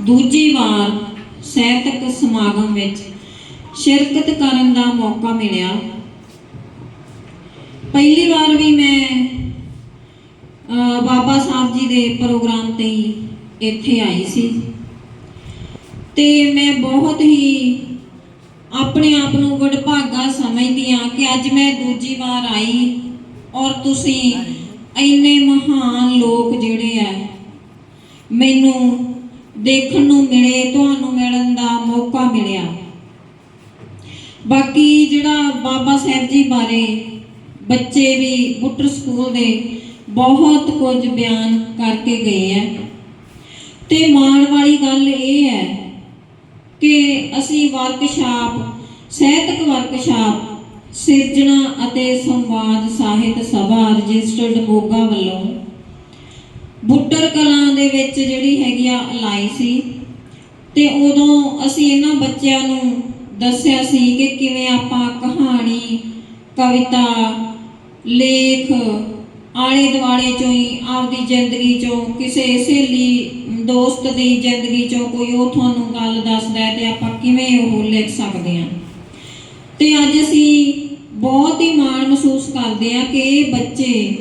ਦੂਜੀ ਵਾਰ ਸਾਹਿਤਕ ਸਮਾਗਮ ਵਿੱਚ ਸ਼ਿਰਕਤ ਕਰਨ ਦਾ ਮੌਕਾ ਮਿਲਿਆ। ਪਹਿਲੀ ਵਾਰ ਵੀ ਮੈਂ ਅਹ, ਬਾਬਾ ਸਾਹਿਬ ਜੀ ਦੇ ਪ੍ਰੋਗਰਾਮ ਤੇ ਹੀ ਇੱਥੇ ਆਈ ਸੀ। ਤੇ ਮੈਂ ਬਹੁਤ ਹੀ ਆਪਣੇ ਆਪ ਨੂੰ ਵਡਭਾਗਾ ਸਮਝਦੀ ਹਾਂ ਕਿ ਅੱਜ ਮੈਂ ਦੂਜੀ ਵਾਰ ਆਈ ਔਰ ਤੁਸੀਂ ਇੰਨੇ ਮਹਾਨ ਲੋਕ ਜਿਹੜੇ ਆ ਮੈਨੂੰ ਦੇਖਣ ਨੂੰ ਮਿਲੇ, ਤੁਹਾਨੂੰ ਮਿਲਣ ਦਾ ਮੌਕਾ ਮਿਲਿਆ। ਬਾਕੀ ਜਿਹੜਾ ਬਾਬਾ ਸਾਹਿਬ ਜੀ ਬਾਰੇ ਬੱਚੇ ਵੀ ਬੁੱਟਰ ਸਕੂਲ ਦੇ ਬਹੁਤ ਕੁਝ ਬਿਆਨ ਕਰਕੇ ਗਏ ਆ ਤੇ ਮਾਣ ਵਾਲੀ ਗੱਲ ਇਹ ਹੈ ਕਿ ਅਸੀਂ ਵਰਕਸ਼ਾਪ, ਸਾਹਿਤਕ ਵਰਕਸ਼ਾਪ, ਸਿਰਜਣਾ ਅਤੇ ਸੰਵਾਦ ਸਾਹਿਤ ਸਭਾ ਰਜਿਸਟਰਡ ਮੋਗਾ ਵੱਲੋਂ ਬੁੱਟਰ ਕਲਾਂ ਦੇ ਵਿੱਚ ਜਿਹੜੀ ਹੈਗੀ ਆ ਲਾਈ ਸੀ। ਤੇ ਉਦੋਂ ਅਸੀਂ ਇਹਨਾਂ ਬੱਚਿਆਂ ਨੂੰ ਦੱਸਿਆ ਸੀ ਕਿ ਕਿਵੇਂ ਆਪਾਂ ਕਹਾਣੀ, ਕਵਿਤਾ, ਲੇਖ ਆਲੇ ਦੁਆਲੇ ਚੋਂ ਹੀ ਆਪਦੀ ਜ਼ਿੰਦਗੀ ਚੋਂ ਕਿਸੇ ਸਹੇਲੀ, ਦੋਸਤ ਦੀ ਜ਼ਿੰਦਗੀ ਚੋਂ ਕੋਈ ਉਹ ਤੁਹਾਨੂੰ ਗੱਲ ਦੱਸਦਾ ਹੈ ਤੇ ਆਪਾਂ ਕਿਵੇਂ ਉਹ ਲਿਖ ਸਕਦੇ ਹਾਂ। ਤੇ ਅੱਜ ਅਸੀਂ ਬਹੁਤ ਹੀ ਮਾਣ ਮਹਿਸੂਸ ਕਰਦੇ ਹਾਂ ਕਿ ਇਹ ਬੱਚੇ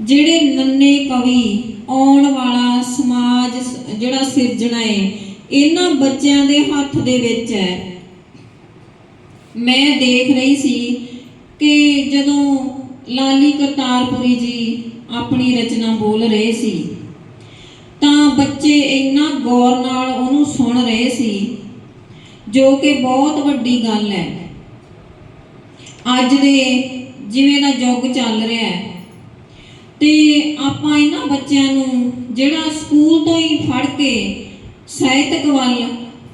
ਜਿਹੜੇ ਨੰਨੇ ਕਵੀ ਆਉਣ ਵਾਲਾ ਸਮਾਜ ਜਿਹੜਾ ਸਿਰਜਣਾ ਹੈ ਇਹਨਾਂ ਬੱਚਿਆਂ ਦੇ ਹੱਥ ਦੇ ਵਿੱਚ ਹੈ। ਮੈਂ ਦੇਖ ਰਹੀ ਸੀ ਕਿ ਜਦੋਂ ਲਾਲੀ ਕਰਤਾਰਪੁਰੀ ਜੀ ਆਪਣੀ ਰਚਨਾ ਬੋਲ ਰਹੇ ਸੀ, ਤਾਂ ਬੱਚੇ ਇੰਨਾ ਗੌਰ ਨਾਲ ਉਹਨੂੰ ਸੁਣ ਰਹੇ ਸੀ, ਜੋ ਕਿ ਬਹੁਤ ਵੱਡੀ ਗੱਲ ਹੈ। ਅੱਜ ਦੇ ਜਿਵੇਂ ਦਾ ਯੁੱਗ ਚੱਲ ਰਿਹਾ ਹੈ ਤੇ ਆਪਾਂ ਇਹਨਾਂ ਬੱਚਿਆਂ ਨੂੰ ਜਿਹੜਾ ਸਕੂਲ ਤੋਂ ਹੀ ਫੜ ਕੇ ਸਾਹਿਤਕ ਵੱਲ,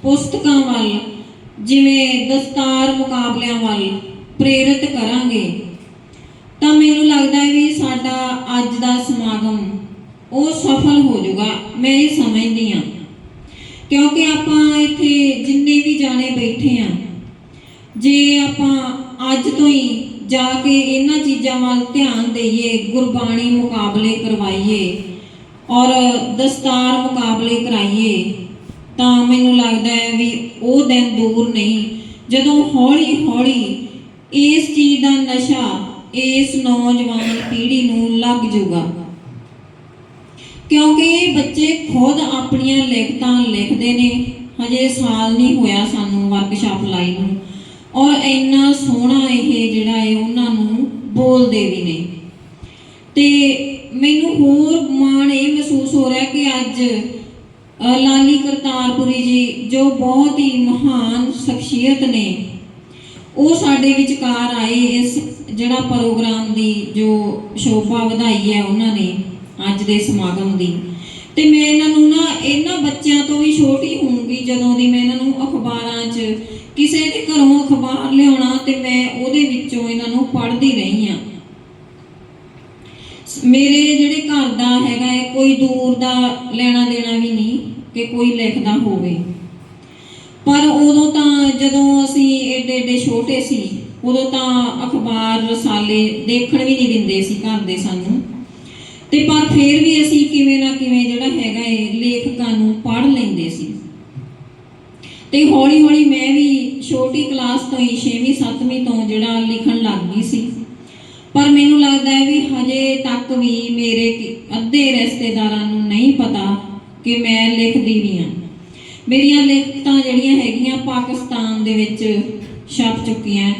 ਪੁਸਤਕਾਂ ਵੱਲ, ਜਿਵੇਂ ਦਸਤਾਰ ਮੁਕਾਬਲਿਆਂ ਵੱਲ ਪ੍ਰੇਰਿਤ ਕਰਾਂਗੇ, ਤਾਂ ਮੈਨੂੰ ਲੱਗਦਾ ਹੈ ਵੀ ਸਾਡਾ ਅੱਜ ਦਾ ਸਮਾਗਮ ਉਹ ਸਫਲ ਹੋ ਜਾਊਗਾ, ਮੈਂ ਇਹ ਸਮਝਦੀ ਹਾਂ। ਕਿਉਂਕਿ ਆਪਾਂ ਇੱਥੇ ਜਿੰਨੇ ਵੀ ਜਾਣੇ ਬੈਠੇ ਆ ਜੇ ਆਪਾਂ ਅੱਜ ਤੋਂ ਹੀ ਜਾ ਕੇ ਇਹਨਾਂ ਚੀਜ਼ਾਂ ਵੱਲ ਧਿਆਨ ਦੇਈਏ, ਗੁਰਬਾਣੀ ਮੁਕਾਬਲੇ ਕਰਵਾਈਏ ਔਰ ਦਸਤਾਰ ਮੁਕਾਬਲੇ ਕਰਾਈਏ, ਤਾਂ ਮੈਨੂੰ ਲੱਗਦਾ ਹੈ ਵੀ ਉਹ ਦਿਨ ਦੂਰ ਨਹੀਂ। ਜਦੋਂ ਹੌਲੀ ਹੌਲੀ ਇਸ ਚੀਜ਼ ਦਾ ਨਸ਼ਾ ਇਸ ਨੌਜਵਾਨ ਪੀੜ੍ਹੀ ਨੂੰ ਲੱਗ ਜਾਊਗਾ। ਕਿਉਂਕਿ ਬੱਚੇ ਖੁਦ ਆਪਣੀਆਂ ਲਿਖਤਾਂ ਲਿਖਦੇ ਨੇ। ਹਜੇ ਸਾਲ ਨਹੀਂ ਹੋਇਆ ਸਾਨੂੰ ਵਰਕਸ਼ਾਪ ਲਾਈ ਨੂੰ। ਔਰ ਇੰਨਾ ਸੋਹਣਾ ਇਹ ਜਿਹੜਾ ਹੈ ਉਹਨਾਂ ਨੂੰ ਬੋਲਦੇ ਵੀ ਨੇ। ਤੇ ਮੈਨੂੰ ਹੋਰ ਮਾਣ ਇਹ ਮਹਿਸੂਸ ਹੋ ਰਿਹਾ ਕਿ ਅੱਜ ਲਾਲੀ ਕਰਤਾਰਪੁਰੀ ਜੀ ਜੋ ਬਹੁਤ ਹੀ ਮਹਾਨ ਸ਼ਖਸੀਅਤ ਨੇ, ਉਹ ਸਾਡੇ ਵਿਚਕਾਰ ਆਏ ਇਸ ਜਿਹੜਾ ਪ੍ਰੋਗਰਾਮ ਦੀ ਜੋ ਸ਼ੋਭਾ ਵਧਾਈ ਹੈ ਉਹਨਾਂ ਨੇ ਅੱਜ ਦੇ ਸਮਾਗਮ ਦੀ। ਤੇ ਮੈਂ ਇਹਨਾਂ ਨੂੰ ਨਾ, ਇਹਨਾਂ ਬੱਚਿਆਂ ਤੋਂ ਵੀ ਛੋਟੀ ਹੋਊਂਗੀ ਜਦੋਂ ਦੀ ਮੈਂ ਇਹਨਾਂ ਨੂੰ ਅਖਬਾਰਾਂ 'ਚ ਕਿਸੇ ਦੇ ਘਰੋਂ ਅਖਬਾਰ ਲਿਆਉਣਾ ਤੇ ਮੈਂ ਉਹਦੇ ਵਿੱਚੋਂ ਇਹਨਾਂ ਨੂੰ ਪੜ੍ਹਦੀ ਰਹੀ ਹਾਂ। ਮੇਰੇ ਜਿਹੜੇ ਘਰ ਦਾ ਹੈਗਾ ਹੈ ਕੋਈ ਦੂਰ ਦਾ ਲੈਣਾ ਦੇਣਾ ਵੀ ਨਹੀਂ ਕਿ ਕੋਈ ਲਿਖਦਾ ਹੋਵੇ। ਪਰ ਉਦੋਂ ਤਾਂ ਜਦੋਂ ਅਸੀਂ ਏਡੇ ਏਡੇ ਛੋਟੇ ਸੀ, ਉਦੋਂ ਤਾਂ ਅਖਬਾਰ ਰਸਾਲੇ ਦੇਖਣ ਵੀ ਨਹੀਂ ਦਿੰਦੇ ਸੀ ਘਰ ਦੇ ਸਾਨੂੰ। ਤੇ ਪਰ ਫਿਰ ਵੀ ਅਸੀਂ ਕਿਵੇਂ ਨਾ ਕਿਵੇਂ ਲੇਖਕਾਂ ਨੂੰ ਪੜ੍ਹ ਲੈਂਦੇ ਸੀ। ਤੇ ਹੌਲੀ ਹੌਲੀ ਮੈਂ ਵੀ ਛੋਟੀ ਕਲਾਸ ਤੋਂ ਹੀ 6ਵੀਂ 7ਵੀਂ ਤੋਂ ਜਿਹੜਾ ਲਿਖਣ ਲੱਗ ਗਈ ਸੀ। ਪਰ ਮੈਨੂੰ ਲੱਗਦਾ ਹੈ ਵੀ ਹਜੇ ਤੱਕ ਵੀ ਮੇਰੇ ਅੱਧੇ ਰਿਸ਼ਤੇਦਾਰਾਂ ਨੂੰ ਨਹੀਂ ਪਤਾ ਕਿ ਮੈਂ ਲਿਖਦੀ ਵੀ ਹਾਂ। ਮੇਰੀਆਂ ਲਿਖਤਾਂ ਜਿਹੜੀਆਂ ਹੈਗੀਆਂ ਪਾਕਿਸਤਾਨ ਦੇ ਵਿੱਚ ਛਪ ਚੁੱਕੀਆਂ।